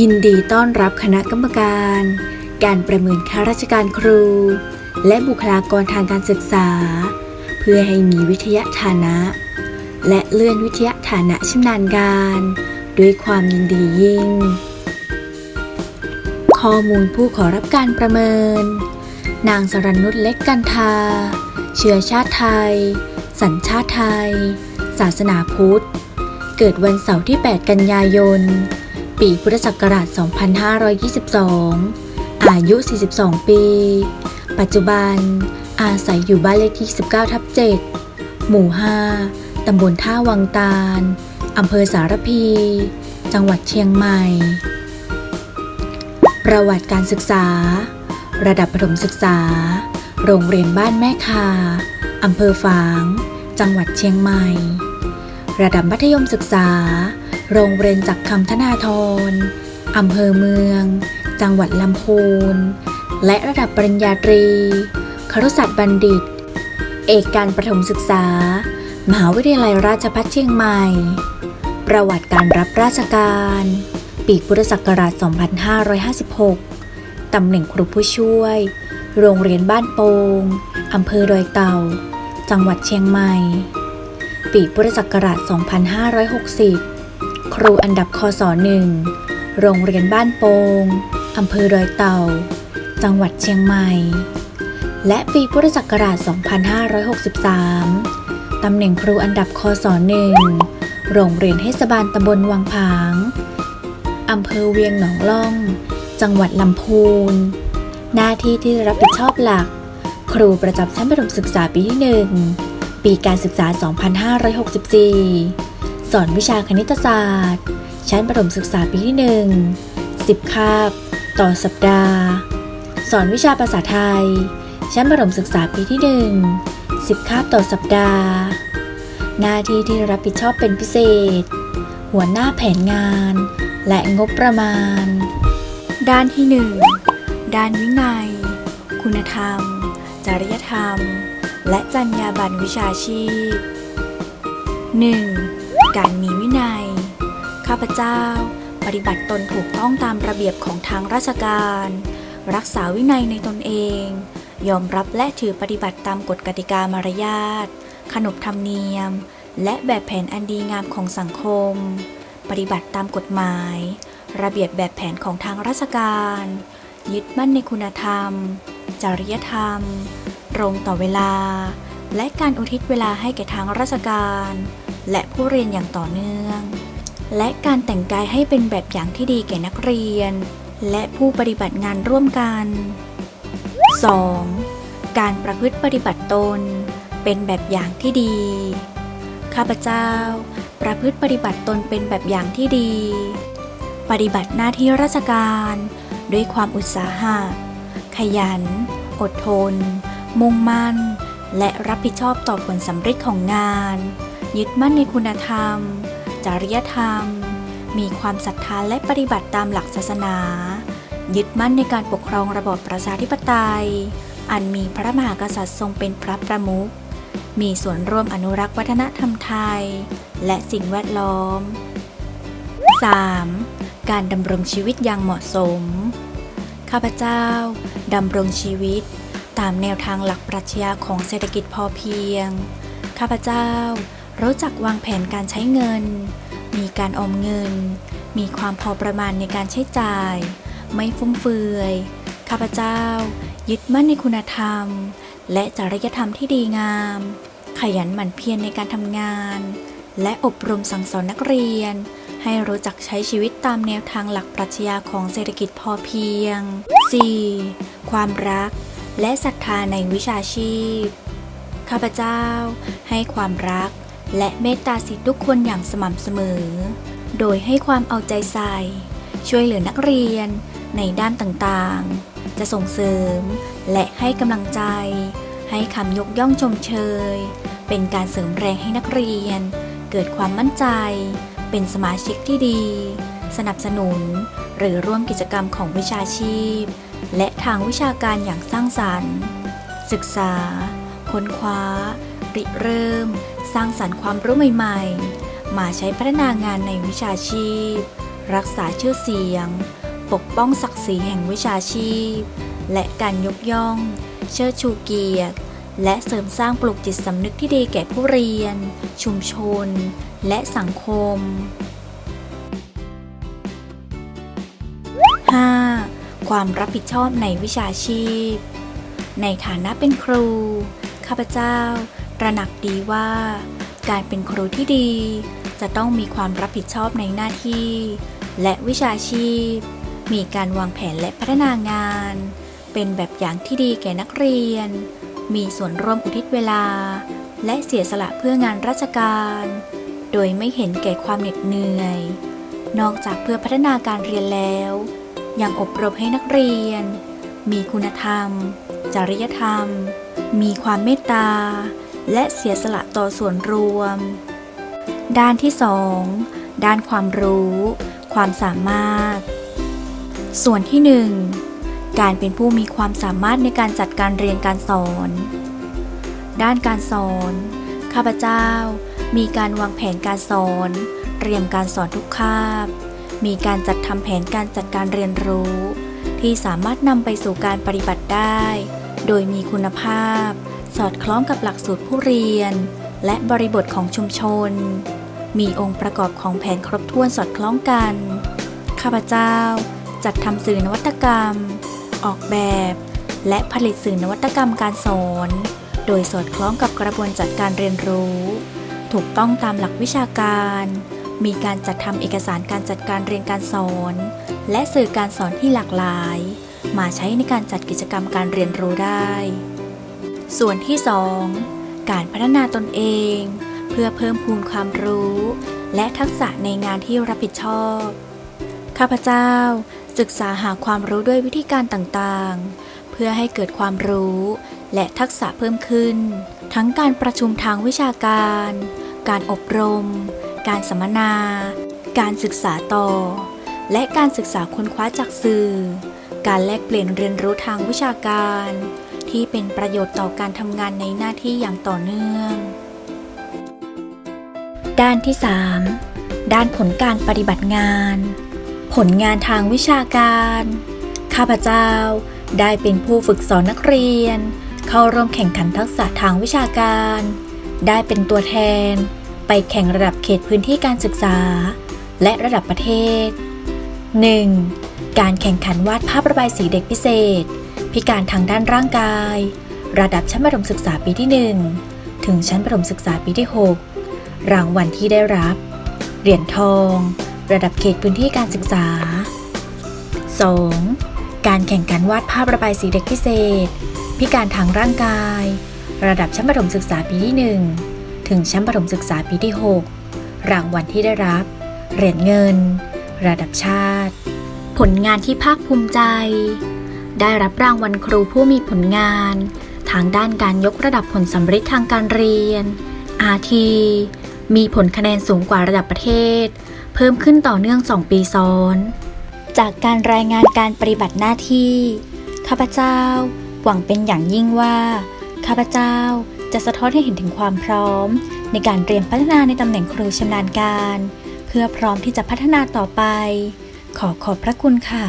ยินดีต้อนรับคณะกรรมการ การประเมินข้าราชการครู และบุคลากรทางการศึกษา เพื่อให้มีวิทยาฐานะ และเลื่อนวิทยาฐานะชำนาญการ ด้วยความยินดียิ่ง ข้อมูลผู้ขอรับการประเมิน นางสรนุชเล็กกันทา เชื้อชาติไทย สัญชาติไทย ศาสนาพุทธ เกิดวันเสาร์ที่ 8 กันยายน ปีพุทธศักราช 2522 อายุ 42 ปี ปัจจุบัน อาศัยอยู่บ้านเลขที่ 19 ทับ 7 หมู่ 5 ตำบลท่าวังตาล อำเภอสารพี จังหวัดเชียงใหม่ ประวัติการศึกษา ระดับประถมศึกษา โรงเรียนบ้านแม่คา อำเภอฝาง จังหวัดเชียงใหม่ ระดับมัธยมศึกษา โรงเรียนจักรคำธนาธรอำเภอเมือง จังหวัดลำพูน และระดับปริญญาตรี ครุศาสตร์บัณฑิต เอกการประถมศึกษา มหาวิทยาลัยราชภัฏเชียงใหม่ ประวัติการรับราชการ ปีพุทธศักราช 2556 ตำแหน่งครูผู้ช่วย โรงเรียนบ้านโปงอำเภอดอยเต่า จังหวัดเชียงใหม่ ปีพุทธศักราช 2560 ครูอันดับคศ1โรงเรียนบ้านโปงอำเภอดอยเต่า จังหวัดเชียงใหม่ และปีพุทธศักราช 2563 ตำแหน่งครูอันดับคศ1โรงเรียนเทศบาลตำบลวังผางอำเภอเวียงหนองล่อง จังหวัดลำพูน หน้าที่ที่รับผิดชอบหลัก ครูประจำชั้นประถมศึกษาปีที่ 1 ปีการศึกษา 2564 สอนวิชาคณิตศาสตร์ ชั้นประถมศึกษาปีที่ 1 10 คาบ ต่อสัปดาห์ สอนวิชาภาษาไทย ชั้นประถมศึกษาปีที่ 1 10 คาบต่อสัปดาห์ หน้าที่ที่รับผิดชอบเป็นพิเศษ หัวหน้าแผนงาน และงบประมาณ ด้านที่ 1 ด้านวินัย คุณธรรม จริยธรรม และจรรยาบรรณวิชาชีพ 1. การมีวินัย ข้าพเจ้า ปฏิบัติตนถูกต้องตามระเบียบของทางราชการ รักษาวินัยในตนเอง ยอมรับและถือปฏิบัติตามกฎกติกามารยาท ขนบธรรมเนียม และแบบแผนอันดีงามของสังคม ปฏิบัติตามกฎหมาย ระเบียบแบบแผนของทางราชการ ยึดมั่นในคุณธรรม จริยธรรม ตรงต่อเวลา และการอุทิศเวลาให้แก่ทางราชการ และผู้เรียนอย่างต่อเนื่อง และการแต่งกายให้เป็นแบบอย่างที่ดีแก่นักเรียน และผู้ปฏิบัติงานร่วมกัน 2. การประพฤติปฏิบัติตน เป็นแบบอย่างที่ดี ข้าพเจ้า ประพฤติปฏิบัติตนเป็นแบบอย่างที่ดี ปฏิบัติหน้าที่ราชการ ด้วยความอุตสาหะ ขยัน อดทน มุ่งมั่น และรับผิดชอบต่อผลสำเร็จของงาน ยึดมั่นในคุณธรรม จริยธรรม มีความศรัทธาและปฏิบัติตามหลักศาสนา ยึดมั่นในการปกครองระบอบประชาธิปไตย อันมีพระมหากษัตริย์ทรงเป็นพระประมุข มีส่วนร่วมอนุรักษ์วัฒนธรรมไทย และสิ่งแวดล้อม 3. การดำรงชีวิตอย่างเหมาะสม ข้าพเจ้าดำรงชีวิต ตามแนวทางหลักปรัชญาของเศรษฐกิจพอเพียง ข้าพเจ้า รู้จักวางแผนการใช้เงิน มีการออมเงิน มีความพอประมาณในการใช้จ่าย ไม่ฟุ่มเฟือย ข้าพเจ้า ยึดมั่นในคุณธรรม และจริยธรรมที่ดีงาม ขยันหมั่นเพียรในการทำงาน และอบรมสั่งสอนนักเรียน ให้รู้จักใช้ชีวิตตามแนวทางหลักปรัชญาของเศรษฐกิจพอเพียง 4. ความรัก และศรัทธาในวิชาชีพ ข้าพเจ้า ให้ความรัก และเมตตาสิทธิทุกคนอย่างสม่ำเสมอ โดยให้ความเอาใจใส่ ช่วยเหลือนักเรียนในด้านต่างๆ จะส่งเสริม และให้กำลังใจ ให้คำยกย่องชมเชย เป็นการเสริมแรงให้นักเรียน เกิดความมั่นใจ เป็นสมาชิกที่ดี สนับสนุน หรือร่วมกิจกรรมของวิชาชีพ และทางวิชาการอย่างสร้างสรรค์ ศึกษา ค้นคว้า ริเริ่ม สร้างสรรค์ความรู้ใหม่ ๆ มาใช้พัฒนางานในวิชาชีพ รักษาชื่อเสียง ปกป้องศักดิ์ศรีแห่งวิชาชีพ และการยกย่อง เชิดชูเกียรติ และเสริมสร้างปลุกจิตสำนึกที่ดีแก่ผู้เรียน ชุมชน และสังคม 5. ความรับผิดชอบในวิชาชีพ ในฐานะเป็นครู ข้าพเจ้า ตระหนักดีว่า การเป็นครูที่ดี จะต้องมีความรับผิดชอบในหน้าที่ และวิชาชีพ มีการวางแผนและพัฒนางาน เป็นแบบอย่างที่ดีแก่นักเรียน มีส่วนร่วมอุทิศเวลา และเสียสละเพื่องานราชการ โดยไม่เห็นแก่ความเหน็ดเหนื่อย นอกจากเพื่อพัฒนาการเรียนแล้ว ยังอบรมให้นักเรียน มีคุณธรรม จริยธรรม มีความเมตตา และเสียสละต่อส่วนรวม ด้านที่ 2 ด้านความรู้ ความสามารถ ส่วนที่ 1 การเป็นผู้มีความสามารถในการจัดการเรียนการสอน ด้านการสอน ข้าพเจ้า มีการวางแผนการสอน เตรียมการสอนทุกคาบ มีการจัดทำแผนการจัดการเรียนรู้ ที่สามารถนำไปสู่การปฏิบัติได้ โดยมีคุณภาพ สอดคล้องกับหลักสูตรผู้เรียน และบริบทของชุมชน มีองค์ประกอบของแผนครบถ้วนสอดคล้องกัน ข้าพเจ้า จัดทำสื่อนวัตกรรม ออกแบบ และผลิตสื่อนวัตกรรมการสอน โดยสอดคล้องกับกระบวนจัดการเรียนรู้ ถูกต้องตามหลักวิชาการ มีการจัดทำเอกสารการจัดการเรียนการสอน และสื่อการสอนที่หลากหลาย มาใช้ในการจัดกิจกรรมการเรียนรู้ได้ ส่วนที่ 2 การพัฒนาตนเอง เพื่อเพิ่มพูนความรู้ และทักษะในงานที่รับผิดชอบ ข้าพเจ้าศึกษาหาความรู้ด้วยวิธีการต่างๆ เพื่อให้เกิดความรู้และทักษะเพิ่มขึ้น ทั้งการประชุมทางวิชาการ การอบรม การสัมมนา การศึกษาต่อ และการศึกษาค้นคว้าจากสื่อ การแลกเปลี่ยนเรียนรู้ทางวิชาการ ที่เป็นประโยชน์ต่อการทำงานในหน้าที่อย่างต่อเนื่อง ด้านที่ 3 ด้านผลการปฏิบัติงาน ผลงานทางวิชาการ ข้าพเจ้าได้เป็นผู้ฝึกสอนนักเรียน เข้าร่วมแข่งขันทักษะทางวิชาการ ได้เป็นตัวแทน ไปแข่งระดับเขตพื้นที่การศึกษา และระดับประเทศ 1. การแข่งขันวาดภาพระบายสีเด็กพิเศษ พิการทางด้านร่างกาย ระดับชั้นประถมศึกษาปีที่ 1 ถึงชั้นประถมศึกษาปีที่ 6 รางวัลที่ได้รับ เหรียญทอง ระดับเขตพื้นที่การศึกษา 2. การแข่งขันวาดภาพระบายสีเด็กพิเศษ พิการทางร่างกาย ระดับชั้นประถมศึกษาปีที่ 1 ถึงชั้นประถมศึกษาปีที่ 6 รางวัลที่ได้รับ เหรียญเงิน ระดับชาติ ผลงานที่ภาคภูมิใจ ได้รับรางวัลครูผู้มีผลงาน ทางด้านการยกระดับผลสำเร็จทางการเรียน RT มีผลคะแนนสูงกว่าระดับประเทศ เพิ่มขึ้นต่อเนื่อง 2 ปีซ้อน จากการรายงานการปฏิบัติหน้าที่ ข้าพเจ้า หวังเป็นอย่างยิ่งว่า ข้าพเจ้าจะสะท้อนให้เห็นถึงความพร้อม ในการเตรียมพัฒนาในตำแหน่งครูชำนาญการ เพื่อพร้อมที่จะพัฒนาต่อไป ขอขอบพระคุณค่ะ